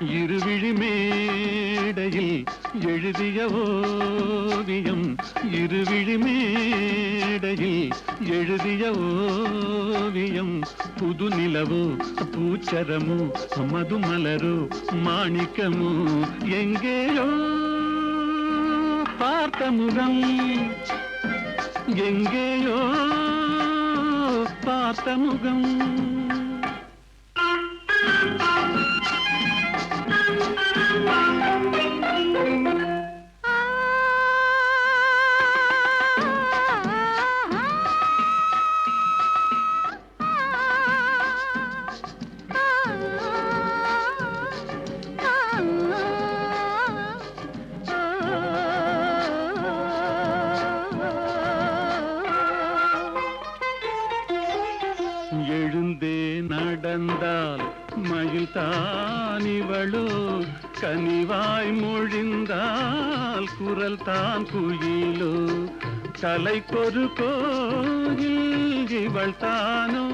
இருவிழி மேடையில் எழுதிய ஓவியம் இருவிழி மேடையில் எழுதிய ஓவியம் புது நிலவோ பூச்சரமோ மதுமலரோ மாணிக்கமோ எங்கேயோ பார்த்த முகம். எங்கேயோ பார்த்த முகம். நடந்தால் மயில் இவளோ. கனிவாய் மொழிந்தால் குரல் தான் குயிலோ கலைக்கொரு கோயில் இவள் தானோ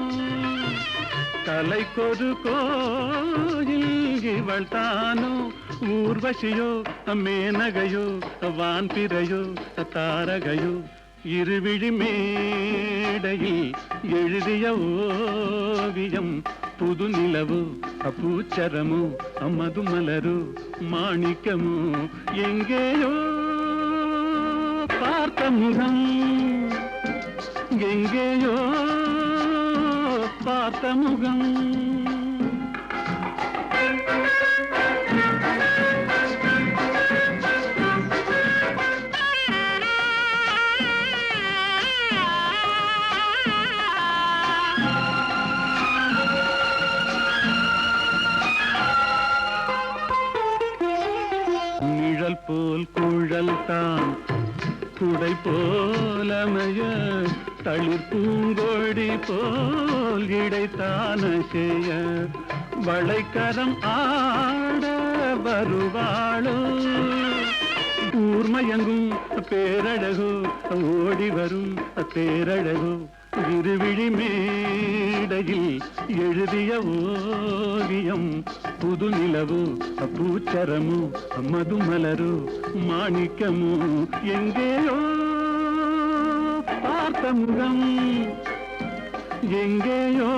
கலைக்கொரு கோயில் இவள் தானோ ஊர்வசியோ மேனகையோ வான்பிரையோ தாரகையோ. இருவிழி மேடையில் எழுதிய ஓவியம் புது நிலவு அபூச்சரமோ அம்மது மலரு மாணிக்கமோ. எங்கேயோ பார்த்த முகம் எங்கேயோ பார்த்த முகம். குழல் தான். குடை போலமைய தளிர் பூங்கொடி போல் இடைத்தான செய்ய வளைக்கரம் ஆட வருவாளோ. ஊர்மயங்கும் பேரழகோ ஓடி வரும் பேரழகோ. இருவிழி மேடையில் எழுதிய ஓவியம் புது நிலவு பூச்சரமு மதுமலரு மாணிக்கமு எங்கேயோ பார்த்த முகம். எங்கேயோ